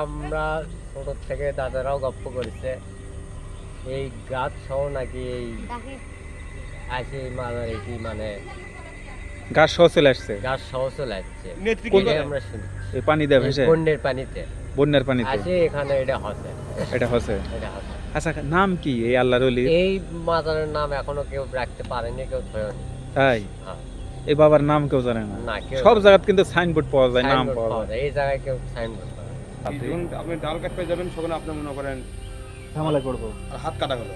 আমরা ছোট থেকে দাদারাও গপ্প করেছে। এই গাছ সহ নাকি এই আসে এই কি মানে গাছ সহ চলে আসছে? গাছ সহ চলে আসছে। আমরা শুনি। এই পানি দেয় ভেসে বন্যের পানিতে। বন্যার পানিতে। আসে এখানে এটা হসে। এটা হচ্ছে এটা হসে। আচ্ছা নাম কি এই আল্লাহর অলি এই মাদারের নাম এখনও কেউ রাখতে পারেনি কেউ থয়নি। তাই? হ্যাঁ। এই বাবার নাম কেউ জানে না। সব জায়গায় কিন্তু সাইনবোর্ড পাওয়া যায় নাম পাওয়া যায়। এই জায়গায় কেউ সাইনবোর্ড। যখন আপনি ডাল কাটতে যাবেন তখন আপনি মনে করেন ঝামেলা করব। আর হাত কাটা হলো।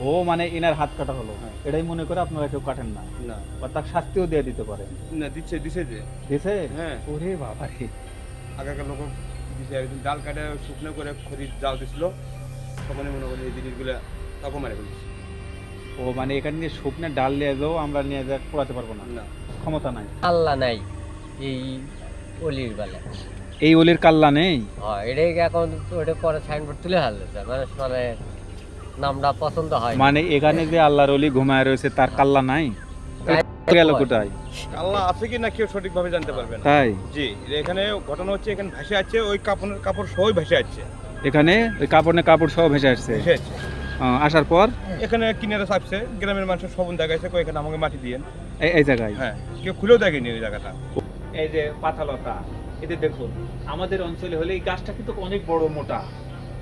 ও মানে ইনার হাত কাটা হলো। হ্যাঁ। এটাই মনে করে আপনারা কেউ কাটেন না। না। বা তার শাস্তিও দিয়ে দিতে পারে। না দিচ্ছে দিছে যে। দিছে? হ্যাঁ। ওরে বাবা রে আগেকার লোক দিছে একদিন ডাল কাটে শুকনো করে খড়ি জাল দিছিল। তখনই মনে করেন এই জিনিসগুলো তখন মারে ফেলছে। ও মানে এখানে নিয়ে শুকনো ডাল নিয়ে যাও আমরা নিয়ে যা পোড়াতে পারব না। না। ক্ষমতা নাই। আল্লাহ নাই এই অলির বেলা এই অলির কাল্লা নেই? হ্যাঁ এটাই এখন ওটা পরে সাইনবোর্ড তুলে হারলেছে মানুষ মানে নামটা পছন্দ হয় মানে এখানে যে আল্লাহর অলি ঘুমায় রয়েছে তার কাল্লা নাই? গেল কোথায়? আল্লাহ আছে কি না কেউ সঠিকভাবে জানতে পারবে না। তাই? জি এখানে ঘটনা হচ্ছে এখানে ভাসে আছে ওই কাপড়ের কাপড় সবই ভাসে আছে। এখানে? ওই কাপড়ে কাপড় সব ভেসে আসছে? আসার পর? এখানে কিনারে চাপছে গ্রামের মানুষের সবন দেখাইছে কই এখানে আমাকে মাটি দিয়ে এই- এই জায়গায়? হ্যাঁ কেউ খুলেও দেখেনি ওই জায়গাটা। এই যে পাতালতা। এতে দেখুন, আমাদের অঞ্চলে হলে এই গাছটা কিন্তু অনেক বড় মোটা।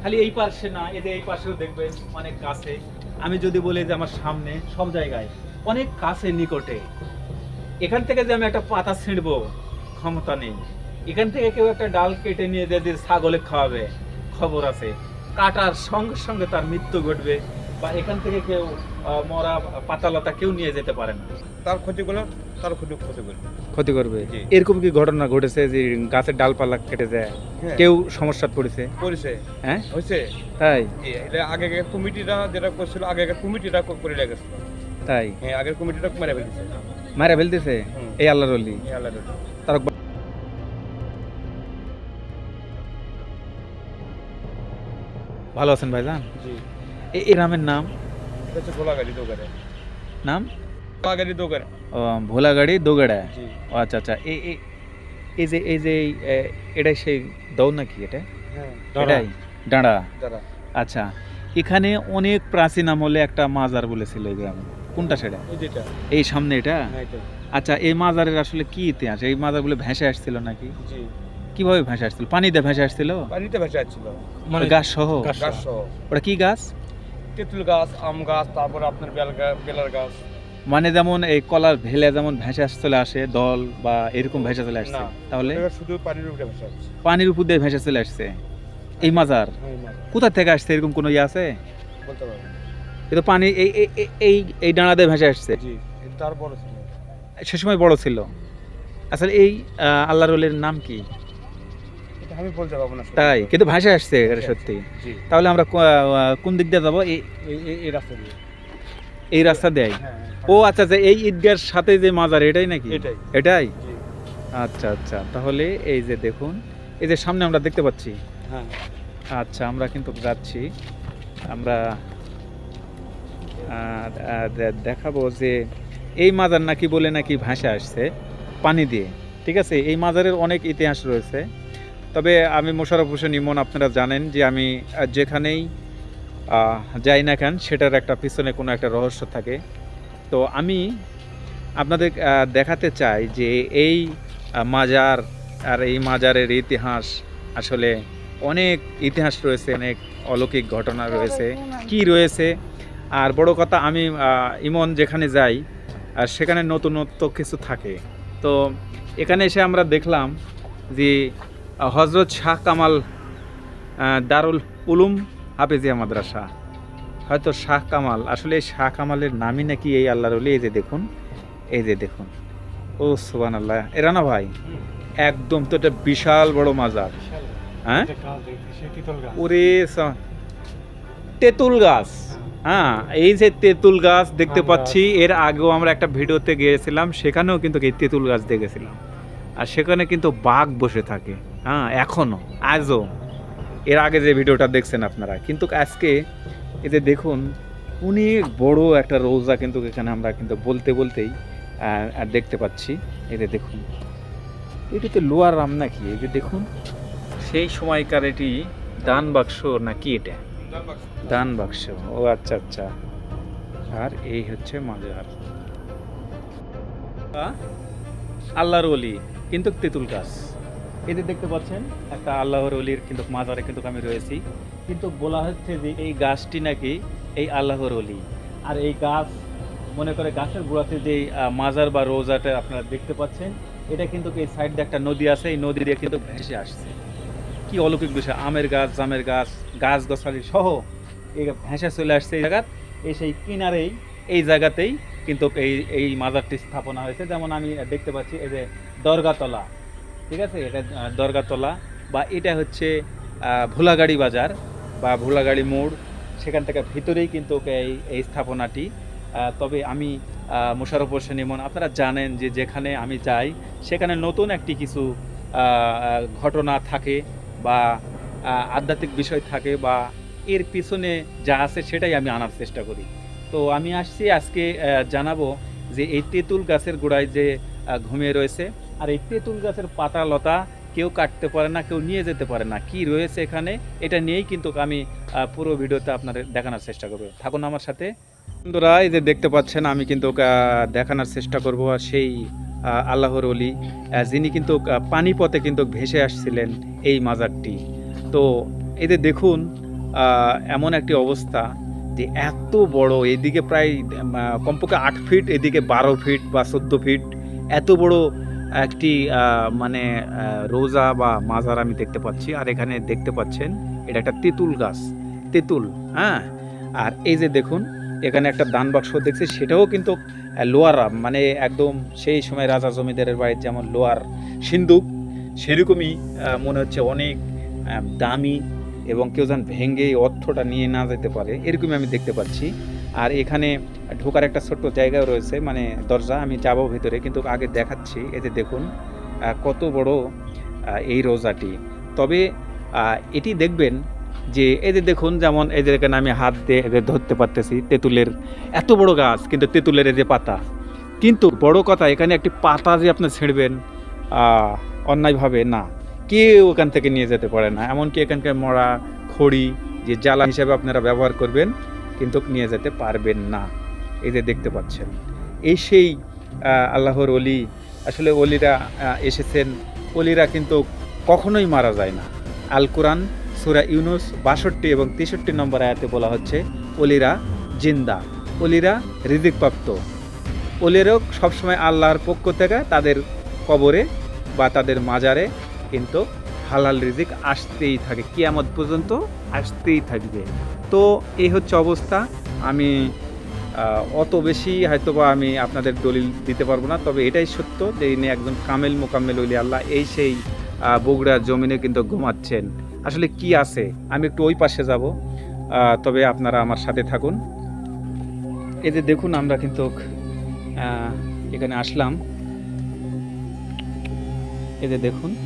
খালি এই পাশে না এদের এই পাশেও দেখবেন অনেক কাছে আমি যদি বলি যে আমার সামনে, সব জায়গায় অনেক কাছে নিকটে। এখান থেকে যে আমি একটা পাতা ছিঁড়বো, ক্ষমতা নেই। এখান থেকে কেউ একটা ডাল কেটে নিয়ে যদি ছাগলে খাওয়াবে, খবর আছে। কাটার সঙ্গে সঙ্গে তার মৃত্যু ঘটবে বা এখান থেকে কেউ মরা পাতালতা কেউ নিয়ে যেতে পারে না। তার ক্ষতি ক্ষতি ক্ষতি করল ক্ষতি করবে। এরকম কি ঘটনা ঘটেছে যে গাছের ডালপালা কেটে যায়? হ্যাঁ, কেউ সমস্যা পড়েছে? করেছে হ্যাঁ? হয়েছে। তাই? এটা আগেকার কমিটিরা যেটা করছিল আগেকার কমিটিরা ক- করে তাই? হ্যাঁ আগের কমিটিটা মেরে ফেলেছে। মারা ফেলতেছে? এই আল্লাহর অলি আল্লাহর তার ভালো আছেন ভাইজান? জি। এই রামের নাম? এটা হচ্ছে গোলাগাড়ি দোকানে নাম? ভোলাগাড়ি দোগাড়া জি ও আচ্ছা আচ্ছা এই এই- যে এই যে এটাই সেই দৌ নাকি এটা এটাই ডাঁড়া আচ্ছা এখানে অনেক প্রাচীন আমলে একটা মাজার বলেছিল এই গ্রামে। কোনটা সেটা? এই সামনে এটা? হ্যাঁ আচ্ছা এই মাজারের আসলে কি ইতিহাস? এই মাজারগুলো ভেসে আসছিল নাকি? কীভাবে ভেসে আসছিল? পানিতে ভেসে আসছিল? পানিতে ভেসে আসছিল। ওই গাছ সহ? গাছ সহ। ওটা কি গাছ? তেঁতুল গাছ আম গাছ তারপর আপনার বেল বেলার গাছ। মানে যেমন এই কলার ভেলে যেমন ভেসে চলে আসে দল বা এরকম ভেসে চলে আসছে তাহলে? শুধু পানির উপরে ভেসে আসছে। পানির উপর দিয়ে ভেসে চলে আসছে। এই মাজার? হ্যাঁ কোথা থেকে আসছে? এরকম কোনো ইয়ে আছে? বলতে পারব না। কিন্তু পানি এই এই- এই- ডানা দিয়ে ভেসে আসছে। জি এটা তার বড় ছিল। সে সময় বড় ছিল। আসলে এই আল্লাহ আল্লাহর ওলির নাম কি? আমি বলতে পারব না তাই? কিন্তু ভাসে আসছে সত্যি। তাহলে আমরা কোন দিক দিয়ে যাব? এই রাস্তা দিয়ে। এই রাস্তা দেয়? হ্যাঁ ও আচ্ছা আচ্ছা এই ঈদগার সাথে যে মাজার এটাই নাকি? এটাই। এটাই? আচ্ছা আচ্ছা তাহলে এই যে দেখুন এই যে সামনে আমরা দেখতে পাচ্ছি। হ্যাঁ। আচ্ছা আমরা কিন্তু যাচ্ছি। আমরা দেখাবো যে এই মাজার নাকি বলে নাকি ভাষা আসছে পানি দিয়ে। ঠিক আছে? এই মাজারের অনেক ইতিহাস রয়েছে। তবে আমি মোশারফ হোসেন ইমন আপনারা জানেন যে আমি যেখানেই যাই না কেন, সেটার একটা পিছনে কোনো একটা রহস্য থাকে। তো আমি আপনাদের দেখাতে চাই যে এই মাজার আর এই মাজারের ইতিহাস আসলে অনেক ইতিহাস রয়েছে, অনেক অলৌকিক ঘটনা রয়েছে। কি রয়েছে? আর বড় কথা, আমি ইমন যেখানে যাই, আর সেখানে নতুনত্ব কিছু থাকে। তো এখানে এসে আমরা দেখলাম যে হজরত শাহ কামাল দারুল উলুম হাফেজিয়া মাদ্রাসা। হয়তো শাহ কামাল। আসলে এই শাহ কামালের নামই নাকি এই আল্লাহর এই যে দেখুন এই যে দেখুন। ও সুবান আল্লাহ এরা না ভাই একদম তো এটা বিশাল বড় মাজার। হ্যাঁ? ওরে তেঁতুল গাছ। হ্যাঁ এই যে তেঁতুল গাছ দেখতে পাচ্ছি এর আগেও আমরা একটা ভিডিওতে গিয়েছিলাম সেখানেও কিন্তু এই তেঁতুল গাছ দেখেছিলাম। আর সেখানে কিন্তু বাঘ বসে থাকে। হ্যাঁ এখনও আজও। এর আগে যে ভিডিওটা দেখছেন আপনারা, কিন্তু আজকে এই যে দেখুন অনেক বড় একটা রোজা কিন্তু এখানে আমরা কিন্তু বলতে বলতেই আর দেখতে পাচ্ছি। যে দেখুন, এটা তো লোয়ার রাম নাকি? এই যে দেখুন, সেই সময়কার এটি দান বাক্স নাকি এটা? দান বাক্স, ও আচ্ছা আচ্ছা। আর এই হচ্ছে মাজার। আল্লাহর অলি কিন্তু তেঁতুল গাছ। এই যে দেখতে পাচ্ছেন, একটা আল্লাহর অলির কিন্তু মাজারে কিন্তু আমি রয়েছি। কিন্তু বলা হচ্ছে যে এই গাছটি নাকি এই আল্লাহর অলি আর এই গাছ, মনে করে গাছের গোড়াতে যে মাজার বা রোজাটা আপনারা দেখতে পাচ্ছেন, এটা কিন্তু এই সাইড একটা নদী আছে, এই নদী দিয়ে কিন্তু ভেসে আসছে। কি অলৌকিক বিষয়, আমের গাছ, জামের গাছ গাছ গছালি সহ এই ভেসে চলে আসছে এই জায়গা এই সেই কিনারেই, এই জায়গাতেই কিন্তু এই এই মাজারটি স্থাপনা হয়েছে। যেমন আমি দেখতে পাচ্ছি, এই যে দরগাতলা। ঠিক আছে? এটা দরগাতলা বা এটা হচ্ছে ভোলাগাড়ি বাজার বা ভোলাগাড়ি মোড়। সেখান থেকে ভিতরেই কিন্তু এই এই স্থাপনাটি। তবে আমি আহ, মোশাররফ হোসেন ইমন আপনারা জানেন যে যেখানে আমি যাই সেখানে নতুন একটি কিছু ঘটনা থাকে বা আধ্যাত্মিক বিষয় থাকে বা এর পিছনে যা আছে সেটাই আমি আনার চেষ্টা করি। তো আমি আসছি আজকে জানাব যে এই তেঁতুল গাছের গোড়ায় যে ঘুমিয়ে রয়েছে আর এই তেঁতুল গাছের পাতা লতা কেউ কাটতে পারে না, কেউ নিয়ে যেতে পারে না। কি রয়েছে এখানে, এটা নিয়েই কিন্তু আমি পুরো ভিডিওতে আপনাদের দেখানোর চেষ্টা করব। থাকুন আমার সাথে। বন্ধুরা, এই যে দেখতে পাচ্ছেন, আমি কিন্তু দেখানোর চেষ্টা করব। সেই আল্লাহর অলি যিনি কিন্তু পানিপথে কিন্তু ভেসে আসছিলেন এই মাজারটি। তো যে দেখুন এমন একটি অবস্থা যে এত বড়, এদিকে প্রায় কমপক্ষে আট ফিট, এদিকে বারো ফিট বা চোদ্দ ফিট, এত বড় একটি মানে রোজা বা মাজার আমি দেখতে পাচ্ছি। আর এখানে দেখতে পাচ্ছেন, এটা একটা তেঁতুল গাছ। তেঁতুল হ্যাঁ? আর এই যে দেখুন, এখানে একটা দান বাক্স দেখছি, সেটাও কিন্তু লোয়ার মানে একদম সেই সময় রাজা জমিদারের বাড়ির যেমন লোয়ার সিন্দুক, সেরকমই মনে হচ্ছে অনেক দামি এবং কেউ যেন ভেঙে অর্থটা নিয়ে না যেতে পারে, এরকমই আমি দেখতে পাচ্ছি। আর এখানে ঢোকার একটা ছোট্ট জায়গাও রয়েছে মানে দরজা, আমি যাব ভিতরে, কিন্তু আগে দেখাচ্ছি এতে দেখুন কত বড় এই রোজাটি। তবে এটি দেখবেন যে এদের দেখুন, যেমন এদের এখানে আমি হাত দিয়ে এদের ধরতে পারতেছি, তেঁতুলের, এত বড় গাছ, কিন্তু তেঁতুলের এদের পাতা। কিন্তু বড় কথা, এখানে একটি পাতা যে আপনি ছিঁড়বেন অন্যায়ভাবে না। কেউ ওখান থেকে নিয়ে যেতে পারে না। এমনকি এখানকার মরা, খড়ি, যে জ্বালা হিসেবে আপনারা ব্যবহার করবেন, কিন্তু নিয়ে যেতে পারবেন না। এই যে দেখতে পাচ্ছেন। এই সেই আল্লাহর অলি আসলে অলিরা এসেছেন। অলিরা কিন্তু কখনোই মারা যায় না। আল কোরআন, সুরা ইউনুস, বাষট্টি এবং তেষট্টি নম্বর আয়াতে বলা হচ্ছে অলিরা জিন্দা অলিরা রিজিকপ্রাপ্ত। অলিরাও সবসময় আল্লাহর পক্ষ থেকে তাদের কবরে বা তাদের মাজারে কিন্তু হালাল রিজিক আসতেই থাকে। কিয়ামত পর্যন্ত আসতেই থাকবে। তো এই হচ্ছে অবস্থা। আমি অত বেশি হয়তো বা আমি আপনাদের দলিল দিতে পারব না, তবে এটাই সত্য যে ইনি একজন কামেল মোকাম্মেল উলি আল্লাহ, এই সেই বগুড়ার জমিনে কিন্তু ঘুমাচ্ছেন। আসলে কি আছে? আমি একটু ওই পাশে যাব তবে আপনারা আমার সাথে থাকুন। এই যে দেখুন, আমরা কিন্তু এখানে আসলাম। এই যে দেখুন,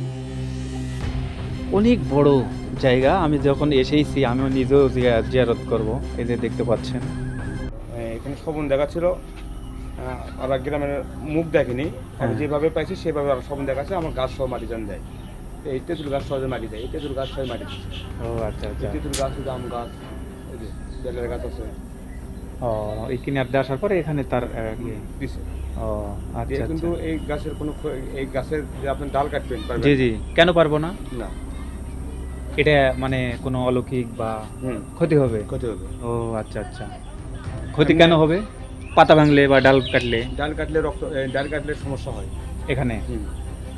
অনেক বড় জায়গা। আমি যখন এসেইছি, আমিও নিজেও জিয়া- জিয়ারত করব। এই যে দেখতে পাচ্ছেন। শবন দেখাচ্ছিল। আর গ্রামের মুখ দেখেনি। আমি হ্যাঁ। যেভাবে পাইছি সেভাবে আর শবন দেখাচ্ছে। আমার গাছ সহ মাটি জান দেয়। এই তেঁতুল গাছ সহজে মাটি দেয়। এই তেঁতুল গাছ সহ মাটি দিচ্ছে ও আচ্ছা আচ্ছা। তেঁতুল গাছ আম গাছ বেলের গাছ আছে। ও এই আসার পরে এখানে তার ইয়ে। ও আচ্ছা আচ্ছা কিন্তু এই গাছের কোনো এই গাছের যে আপনি ডাল কাটবেন জি জি। কেন পারব না? না। এটা মানে কোনো অলৌকিক বা ক্ষতি হবে? ক্ষতি হবে। ও আচ্ছা আচ্ছা। ক্ষতি কেন হবে? পাতা ভাঙলে বা ডাল কাটলে? ডাল কাটলে রক্ত ডাল কাটলে সমস্যা হয়। এখানে? হুম।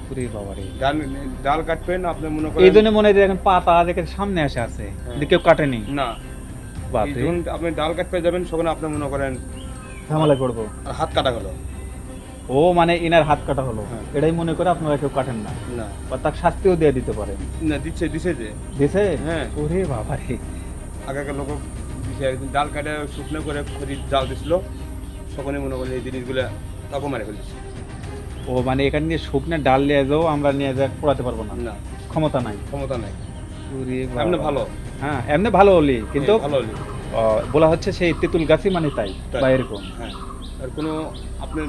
পুরি বাবারে। ডাল ডাল কাটবেন আপনি মনে এই জন্য মনে হয় পাতা সামনে আসে আছে কিন্তু কেউ কাটেনি। না। বাপরে। আপনি ডাল কাটতে যাবেন আপনি মনে করেন ঝামেলা করব আর হাত কাটা হলো। ও মানে ইনার হাত কাটা হলো। হ্যাঁ। এটাই মনে করে আপনারা কেউ কাটেন না। না। বা শাস্তিও দিয়ে দিতে পারে না দিচ্ছে দিছে যে। দিছে? হ্যাঁ। ওরে বাবারে। আগেকার লোক দিছে একদিন ডাল কাটে শুকনো করে খড়ি জাল দিছিল তখনই মনে করেন এই জিনিসগুলো তাকে মারে ফেলেছে। ও মানে এখানে নিয়ে শুকনো ডাল নিয়ে যাও আমরা নিয়ে যা পোড়াতে পারব না। না। ক্ষমতা নাই। ক্ষমতা নাই। এমনি ভালো। হ্যাঁ এমনি ভালো হলি কিন্তু ভালো হলি। বলা হচ্ছে সেই তেঁতুল গাছই মানে তাই তাই। বা এরকম। হ্যাঁ আর কোনো আপনি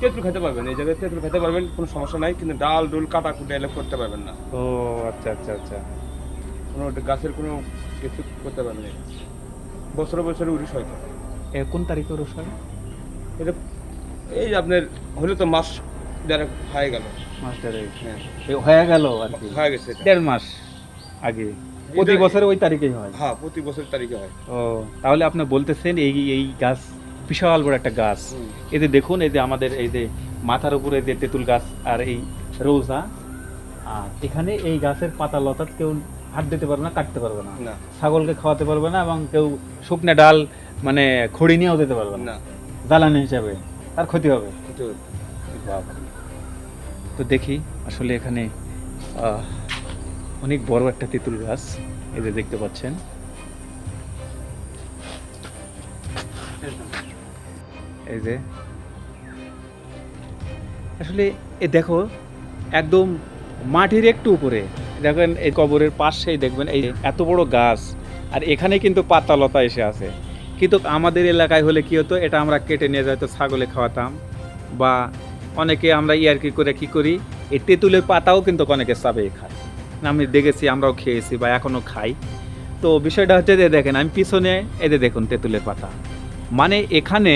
তেঁতুল খেতে পারবেন এই জায়গায় তেঁতুল খেতে পারবেন কোনো সমস্যা নাই কিন্তু ডাল ডুল কাটা কুটে এলে করতে পারবেন না। ও আচ্ছা আচ্ছা আচ্ছা। কোনো গাছের কোনো কিছু করতে পারবেন না। বছরে বছরে হয়তো এ কোন তারিখে রোজ হয়? এটা এই আপনার হলে তো মাস দেড়েক হয়ে গেল। মাস্টারে হ্যাঁ। হয়ে গেল আর কি? হয়ে গেছে। দেড় মাস আগে। প্রতি বছরে ওই তারিখেই হয়? হ্যাঁ প্রতি বছর তারিখে হয়। ও তাহলে আপনি বলতেছেন এই এই গাছ বিশাল বড় একটা গাছ। যে দেখুন এই যে আমাদের এই যে মাথার উপরে যে তেঁতুল গাছ আর এই রোজা আর এখানে এই গাছের পাতা লতা কেউ হাত দিতে পারবে না কাটতে পারবে না। না। ছাগলকে খাওয়াতে পারবে না এবং কেউ শুকনো ডাল মানে খড়ি নিয়েও দিতে পারবে না। জ্বালানি হিসাবে তার ক্ষতি হবে। তো দেখি আসলে এখানে অনেক বড় একটা তেঁতুল গাছ এই যে দেখতে পাচ্ছেন। এই যে। আসলে এ দেখো একদম মাটির একটু উপরে। দেখেন এই কবরের পাশেই দেখবেন এই এত বড় গাছ, আর এখানে কিন্তু পাতা লতা এসে আছে। কিন্তু আমাদের এলাকায় হলে কি হতো, এটা আমরা কেটে নিয়ে যাইতো, ছাগলে খাওয়াতাম। বা অনেকে আমরা ইয়ারকি করে কি করি, এই তেঁতুলের পাতাও কিন্তু অনেকে চাবে খায়। আমি দেখেছি, আমরাও খেয়েছি বা এখনও খাই। তো বিষয়টা হচ্ছে যে দেখেন, আমি পিছনে এদের দেখুন তেঁতুলের পাতা। মানে এখানে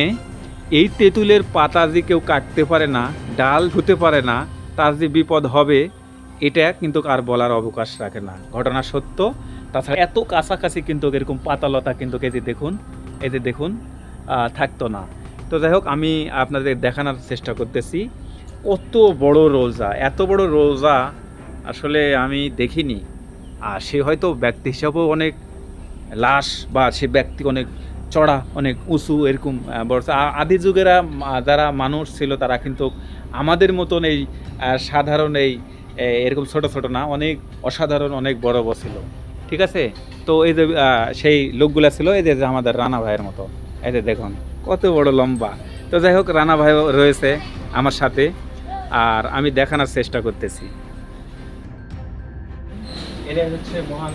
এই তেঁতুলের পাতা যে কেউ কাটতে পারে না, ডাল ধুতে পারে না, তার যে বিপদ হবে এটা কিন্তু আর বলার অবকাশ রাখে না। ঘটনা সত্য। তাছাড়া এত কাছাকাছি কিন্তু এরকম পাতালতা কিন্তু যে দেখুন যে দেখুন থাকতো না। তো যাই হোক, আমি আপনাদের দেখানোর চেষ্টা করতেছি। কত বড় রোজা, এত বড় রোজা আসলে আমি দেখিনি। আর সে হয়তো ব্যক্তি হিসাবেও অনেক লাশ বা সে ব্যক্তি অনেক চড়া, অনেক উঁচু এরকম বড়। আদি যুগেরা যারা মানুষ ছিল তারা কিন্তু আমাদের মতন এই সাধারণ এই এরকম ছোট ছোট না, অনেক অসাধারণ, অনেক বড় বড় ছিল। ঠিক আছে? তো এই যে সেই লোকগুলা ছিল, এই যে আমাদের রানা ভাইয়ের মতো। এই যে দেখুন, কত বড় লম্বা। তো যাই হোক, রানা ভাই রয়েছে আমার সাথে, আর আমি দেখানোর চেষ্টা করতেছি। এরা হচ্ছে মহান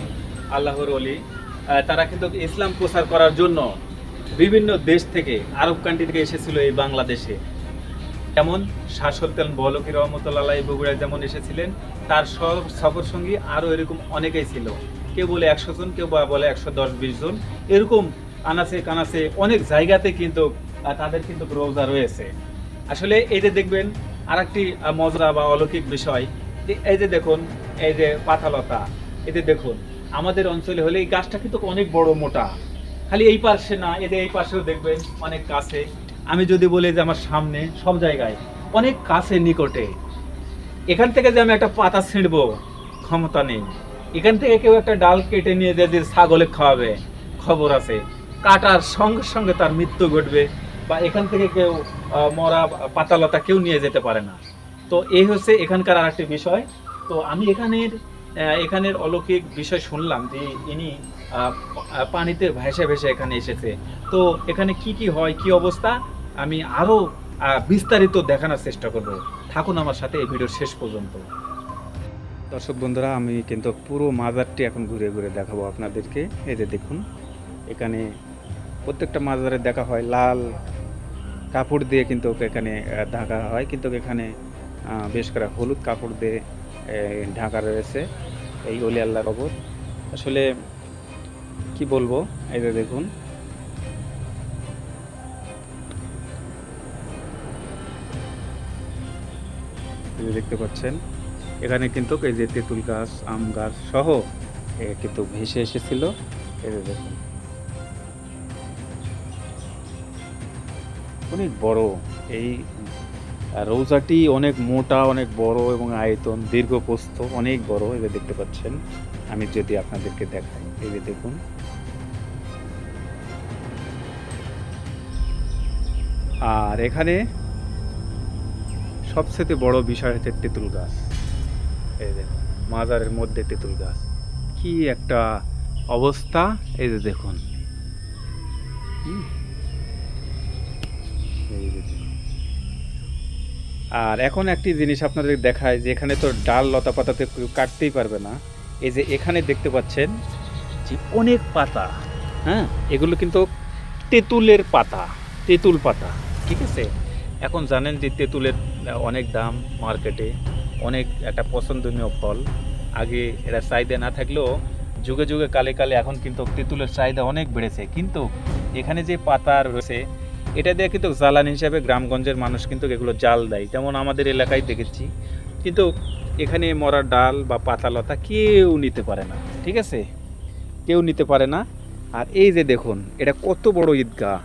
আল্লাহর অলি তারা কিন্তু ইসলাম প্রচার করার জন্য বিভিন্ন দেশ থেকে, আরব কান্ট্রি থেকে এসেছিল এই বাংলাদেশে। যেমন শাহ সুলতান বলকি রহমতুল্লাহ বগুড়ায় যেমন এসেছিলেন, তার সব সফর সঙ্গী আরও এরকম অনেকেই ছিল। কেউ বলে একশো জন, কেউ বা বলে একশো দশ, বিশ জন। এরকম আনাচে কানাচে অনেক জায়গাতে কিন্তু তাদের কিন্তু রোজা রয়েছে। আসলে এই যে দেখবেন আর একটি মজরা বা অলৌকিক বিষয়, যে এই যে দেখুন, এই যে পাতালতা, এই যে দেখুন, আমাদের অঞ্চলে হলে এই গাছটা কিন্তু অনেক বড় মোটা। খালি এই পাশে না যে এই পাশেও দেখবেন অনেক কাছে আমি যদি বলি যে আমার সামনে সব জায়গায়, অনেক কাছে নিকটে, এখান থেকে যে আমি একটা পাতা ছিঁড়বো, ক্ষমতা নেই। এখান থেকে কেউ একটা ডাল কেটে নিয়ে যে যে ছাগলে খাওয়াবে, খবর আছে। কাটার সঙ্গে সঙ্গে তার মৃত্যু ঘটবে বা এখান থেকে কেউ মরা পাতালতা কেউ নিয়ে যেতে পারে না। তো এই হচ্ছে এখানকার আর একটি বিষয়। তো আমি এখানের এখানের অলৌকিক বিষয় শুনলাম যে ইনি পানিতে ভেসে ভেসে এখানে এসেছে। তো এখানে কি কি হয়, কি অবস্থা? আমি আরও বিস্তারিত দেখানোর চেষ্টা করব। থাকুন আমার সাথে এই ভিডিওর শেষ পর্যন্ত। দর্শক বন্ধুরা, আমি কিন্তু পুরো মাজারটি এখন ঘুরে ঘুরে দেখাবো আপনাদেরকে। এই যে দেখুন, এখানে প্রত্যেকটা মাজারে দেখা হয় লাল কাপড় দিয়ে কিন্তু এখানে ঢাকা হয়। কিন্তু এখানে বেশ করে হলুদ কাপড় দিয়ে ঢাকা রয়েছে। এই অলি আল্লাহ কবর। আসলে কি বলব? এই যে দেখুন দেখতে পাচ্ছেন। এখানে কিন্তু এই যে তেঁতুল গাছ, আম গাছ সহ কিন্তু ভেসে এসেছিল। যে দেখুন। অনেক বড় এই রৌজাটি অনেক মোটা, অনেক বড় এবং আয়তন, দীর্ঘ প্রস্থ, অনেক বড় যে দেখতে পাচ্ছেন। আমি যদি আপনাদেরকে দেখাই, এই যে দেখুন। আর এখানে সবচেয়ে বড় বিষয় হচ্ছে তেঁতুল গাছ। এই দেখুন মাজারের মধ্যে তেঁতুল গাছ। কি একটা অবস্থা যে। এই যে দেখুন। আর এখন একটি জিনিস আপনাদের দেখায়, যে এখানে তো ডাল লতা পাতাতে কাটতেই পারবে না। এই যে এখানে দেখতে পাচ্ছেন যে অনেক পাতা হ্যাঁ? এগুলো কিন্তু তেঁতুলের পাতা, তেঁতুল পাতা, ঠিক আছে? এখন জানেন যে তেঁতুলের অনেক দাম মার্কেটে, অনেক একটা পছন্দনীয় ফল। আগে এরা চাহিদা না থাকলেও যুগে যুগে কালে কালে এখন কিন্তু তেঁতুলের চাহিদা অনেক বেড়েছে। কিন্তু এখানে যে পাতা রয়েছে, এটা দিয়ে কিন্তু জ্বালানি হিসাবে গ্রামগঞ্জের মানুষ কিন্তু এগুলো জাল দেয়। যেমন আমাদের এলাকায় দেখেছি। কিন্তু এখানে মরা ডাল বা পাতা লতা কেউ নিতে পারে না, ঠিক আছে? কেউ নিতে পারে না। আর এই যে দেখুন, এটা কত বড় ঈদগাহ।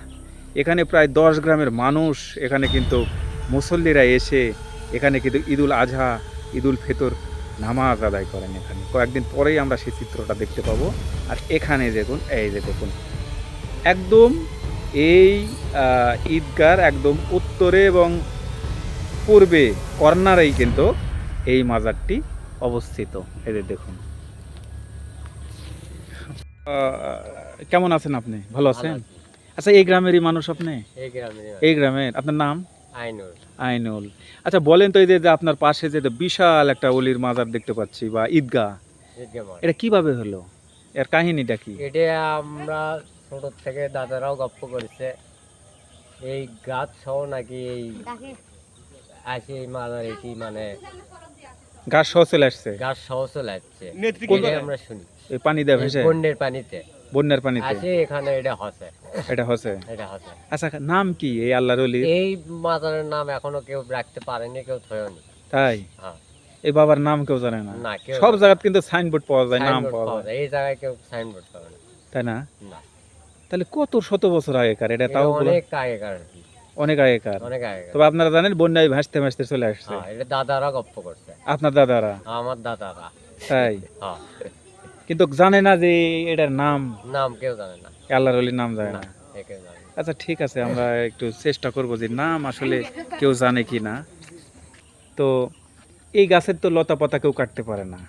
এখানে প্রায় দশ গ্রামের মানুষ, এখানে কিন্তু মুসল্লিরা এসে, এখানে কিন্তু ঈদুল আজহা, ঈদুল ফিতর নামাজ আদায় করেন এখানে। কয়েকদিন পরেই আমরা সেই চিত্রটা দেখতে পাবো। আর এখানে দেখুন, এই যে দেখুন। একদম এই ঈদগার একদম উত্তরে এবং পূর্বে, কর্নারেই কিন্তু এই মাজারটি অবস্থিত। যে দেখুন। কেমন আছেন আপনি? ভালো আছেন। আচ্ছা এই গ্রামেরই মানুষ আপনি? এই গ্রামের? আপনার নাম? আইনুর আইনুল। আচ্ছা বলেন তো এই যে আপনার পাশে যে বিশাল একটা অলির মাজার দেখতে পাচ্ছি বা ঈদগাহ ঈদগাহ এটা কীভাবে হলো? এর কাহিনীটা কি? এটা আমরা ছোট থেকে দাদারাও গপ্প করেছে। এই গাছ সহ নাকি এই আছে এই মাদার এটি মানে গাছ সহ চলে আসছে? গাছ সহ চলে করে? আমরা শুনি। এই পানি দেওয়া ভেসে? বন্যের পানিতে। বন্যার পানিতে? আছে এখানে এটা হসে। এটা হচ্ছে এটা হসে। আচ্ছা নাম কি এই আল্লাহর অলির এই মাজারের নাম এখনও কেউ রাখতে পারেনি কেউ থয়নি তাই? হ্যাঁ। এই বাবার নাম কেউ জানে না? সব জায়গায় কিন্তু সাইনবোর্ড পাওয়া যায় নাম পাওয়া যায়। এই জায়গায় কেউ সাইনবোর্ড পাবে না। তাই না? না। তাহলে কত শত বছর আগেকার? এটা এটা তাও। অনেক আগেকার অনেক আগেকার। অনেক আগেকার। তবে আপনারা জানেন বন্যায় ভাসতে ভাসতে চলে আসছে। হ্যাঁ এটা দাদারা গপ্প করছে। আপনার দাদারা? আমার দাদারা। তাই? হ্যাঁ। কিন্তু জানে না যে এটার নাম। নাম কেউ জানে না। আল্লাহর অলির নাম জানে না। আচ্ছা ঠিক আছে আমরা একটু চেষ্টা করব যে নাম আসলে কেউ জানে কি না। তো এই গাছের তো লতা পাতা কেউ কাটতে পারে না।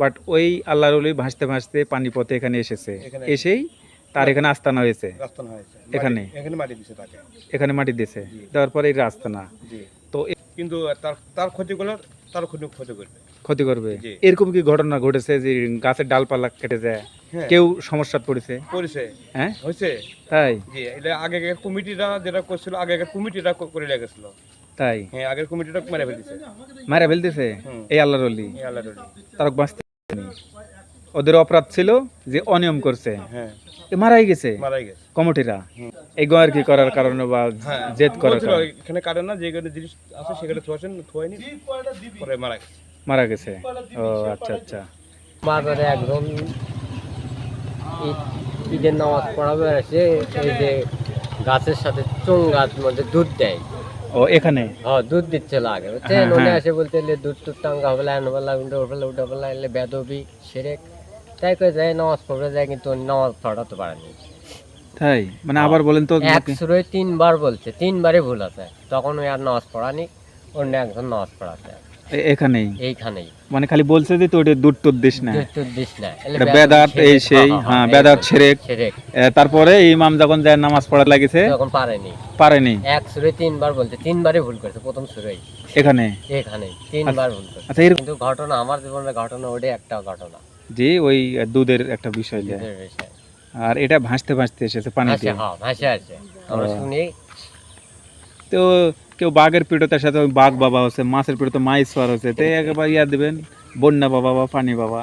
বাট ওই আল্লাহর অলি ভাসতে ভাসতে পানি পথে এখানে এসেছে। এসেই তার এখানে আস্তানা হয়েছে। হয়েছে। এখানে? এখানে মাটি দিয়েছে। দেওয়ার পরে এই রাস্তানা জি। তো কিন্তু তার তার ক্ষতি করলে তার ক্ষতি ক্ষতি করবে। ক্ষতি করবে। এরকম কি ঘটনা ঘটেছে যে গাছের ডালপালা কেটে যায়? হ্যাঁ। কেউ সমস্যা পড়েছে? করেছে হ্যাঁ? হয়েছে। তাই? জি এটা আগেকার কমিটিরা যেটা করছিল আগেকার কমিটিরা ক- করে রেখেছিল তাই? হ্যাঁ আগের কমিটিটা মেরে ফেলতেছে মারা ফেলতেছে? এই আল্লাহর অলি এই আল্লাহ রলি। তারা বাঁচতে। ওদের অপরাধ ছিল যে অনিয়ম করছে। হ্যাঁ। মারাই গেছে? মারাই গেছে। কমিটিরা। এই গোয়ার কি করার কারণে বা হ্যাঁ জেদ করার কারণে? এখানে কাটে না যেখানে জিনিস আছে সেখানে থুয়াছেন থুয়াইনি পরে মারা গেছে। মারা গেছে? ও আচ্ছা আচ্ছা। মাজারে একজন ঈদের নামাজ পড়াবে আসে এই যে গাছের সাথে চুন গাছ মধ্যে দুধ দেয়। ও এখানে? হ্যাঁ দুধ দিচ্ছিল আগে বুঝছেন উনি। আসে বলতে এলে দুধ টুধ টাঙ্গা হবেলা এনে বেলা উল্টো ফেলা উল্টো ফেলা এলে বেদবি সেরেক। তাই করে যায় নামাজ পড়তে যায় কিন্তু নামাজ পড়াতে পারেনি। তাই? মানে আবার বলেন তো এক সুরই তিনবার বলছে তিনবারই ভুল আছে। তখন ওই আর নামাজ পড়ানি অন্য একজন নামাজ পড়াতে। এখানেই? এইখানেই। মানে খালি বলছে যে তো দুধ টুধ দিস না। এটা বেদাত এই সেই হ্যাঁ বেদাত ছেড়েক তারপরে ইমাম যখন যায় নামাজ পড়া লাগিছে তখন পারেনি। পারেনি। এক সুরে তিনবার বলতে তিনবারই ভুল করেছে প্রথম সুরেই। এখানে? এখানে তিনবার ভুল করেছে। আচ্ছা কিন্তু ঘটনা আমার জীবনের ঘটনা ওটাই একটা ঘটনা। যে ওই দুধের একটা বিষয় যে আর এটা ভাসতে ভাসতে এসেছে পানিতে। হ্যাঁ ভাসে আছে। আমরা শুনি। তো কেউ বাঘের পিঠতার সাথে ওই বাঘ বাবা হচ্ছে মাছের পিঠতে মাইস পার হচ্ছে। তো একবার ইয়া দিবেন বন্যা বাবা বা পানি বাবা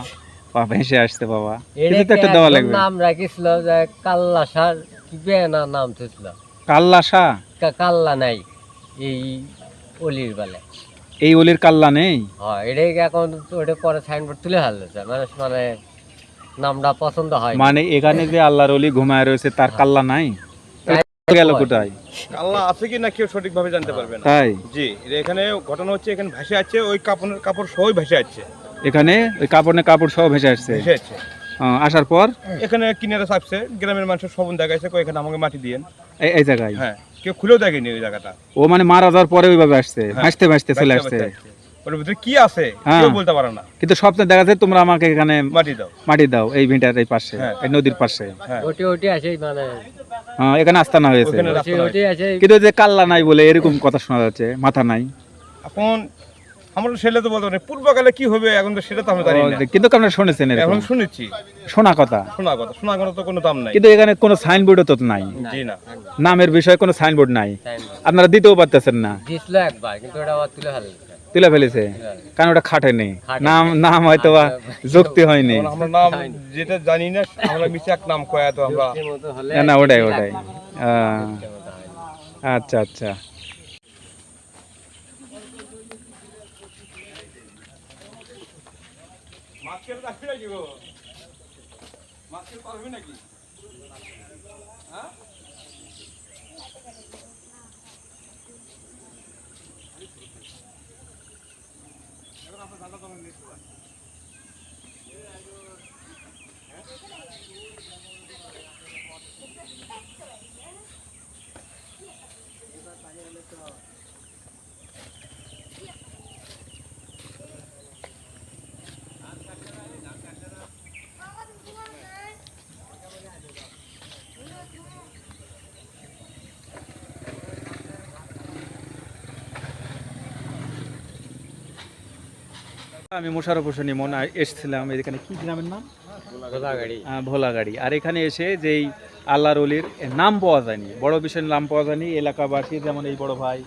বা ভেসে আসতে বাবা। তো একটা দেওয়া লাগবে। নাম রাখিছিল যে কাল্লা সার কি বেনা নাম থুছিল কাল্লাসা কা- কাল্লা নাই এই অলির বেলে। এই অলির কাল্লা নেই? হ্যাঁ এটাই এখন ওটা পরে সাইনবোর্ড তুলে ফেলতেছে? মানুষ মানে নামটা পছন্দ হয় মানে এখানে যে আল্লাহর অলি ঘুমায় রয়েছে তার কাল্লা নাই? গেল কোথায়? আছে কি না কেউ সঠিকভাবে জানতে পারবে না। তাই? জি এখানে ঘটনা হচ্ছে এখানে ভেসে আছে ওই কাপড়ের কাপড় সবই ভেসে আছে। এখানে ওই কাপড়ে কাপড় সব ভেসে আসছে? ভেসে আছে। আসার পর? এখানে কিনারে চাপছে গ্রামের মানুষের সবন দেখাইছে কই এখানে আমাকে মাটি দিয়েন। এই- জায়গায়? হ্যাঁ কেউ খুলেও দেখেনি ওই জায়গাটা। ও মানে মারা যাওয়ার পরে ওইভাবে আসছে হ্যাঁ, ভাসতে ভাসতে চলে আসছে। ওর ভিতরে কি আছে হ্যাঁ। কেউ বলতে পারে না। কিন্তু স্বপ্নে দেখা যায় তোমরা আমাকে এখানে মাটি দাও। মাটি দাও এই ভিটার এই পাশে হ্যাঁ। এই নদীর পাশে। হ্যাঁ। ওটি ওটি আছে মানে। হ্যাঁ এখানে আস্তানা হয়েছে। কিন্তু যে কাল্লা নাই বলে এরকম কথা শোনা যাচ্ছে মাথা নাই। এখন আমরা সেটা তো বলতে পারি পূর্বকালে কি হবে এখন তো সেটা তো আমরা জানি না। কিন্তু আপনারা শুনেছেন এখন শুনেছি। শোনা কথা। শোনা কথা। শোনা কথা তো কোনো দাম নাই। কিন্তু এখানে কোনো সাইনবোর্ডও তো নাই। জি না। নামের বিষয়ে কোনো সাইনবোর্ড নাই। আপনারা দিতেও পারতেছেন না। দিছিল একবার কিন্তু আবার তুলে ফেলছে তুলে ফেলেছে। কারণ ওটা খাটেনি। নাম নাম হয়তো বা যুক্তি হয়নি। আমরা নাম যেটা জানি না আমরা নাম কয়া তো আমরা। না, না ওটাই ওটাই। লাগবে। আহ, যুক্তির মতো হয়নি। আচ্ছা আচ্ছা on this one. আমি মোশারফ হোসেন ইমন আর এসেছিলাম এখানে কি গ্রামের নাম? আহ, ভোলাগাড়ি। আর এখানে এসে যেই আল্লাহর অলির নাম পাওয়া যায়নি বড় বিষয়ের নাম পাওয়া যায়নি এলাকাবাসী যেমন এই বড় ভাই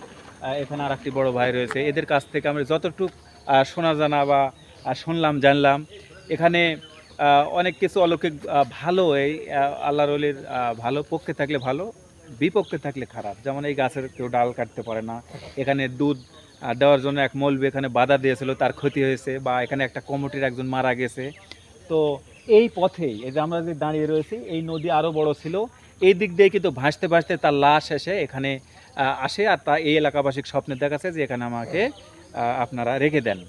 এখানে আর একটি বড় ভাই রয়েছে এদের কাছ থেকে আমরা যতটুক শোনা জানা বা শুনলাম জানলাম এখানে অনেক কিছু অলৌকিক ভালো এই আল্লাহর অলির ভালো পক্ষে থাকলে ভালো বিপক্ষে থাকলে খারাপ। যেমন এই গাছের কেউ ডাল কাটতে পারে না এখানে দুধ দেওয়ার জন্য এক মৌলবি এখানে বাধা দিয়েছিল তার ক্ষতি হয়েছে বা এখানে একটা কমিটির একজন মারা গেছে। তো এই পথেই এই যে আমরা যে দাঁড়িয়ে রয়েছি এই নদী আরও বড় ছিল। এই দিক দিয়ে কিন্তু ভাসতে ভাসতে তার লাশ এসে এখানে আসে আর তা এই এলাকাবাসীর স্বপ্নে দেখাচ্ছে যে এখানে আমাকে আপনারা রেখে দেন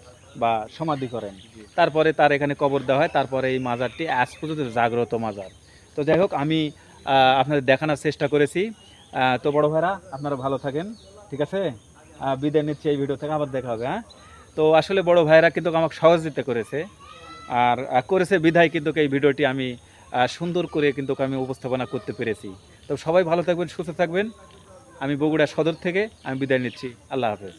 বা সমাধি করেন। তারপরে তার এখানে কবর দেওয়া হয় তারপরে এই মাজারটি আজ পর্যন্ত জাগ্রত মাজার। তো যাই হোক আমি আপনাদের দেখানোর চেষ্টা করেছি। তো বড় ভাইরা আপনারা ভালো থাকেন ঠিক আছে? বিদায় নিচ্ছি এই ভিডিও থেকে, আবার দেখা হবে হ্যাঁ? তো আসলে বড় ভাইরা কিন্তু আমাকে সহযোগিতা করেছে, আর করেছে বিধায় কিন্তু এই ভিডিওটি আমি সুন্দর করে কিন্তু আমি উপস্থাপনা করতে পেরেছি। তো সবাই ভালো থাকবেন, সুস্থ থাকবেন। আমি বগুড়া সদর থেকে, আমি বিদায় নিচ্ছি। আল্লাহ হাফেজ।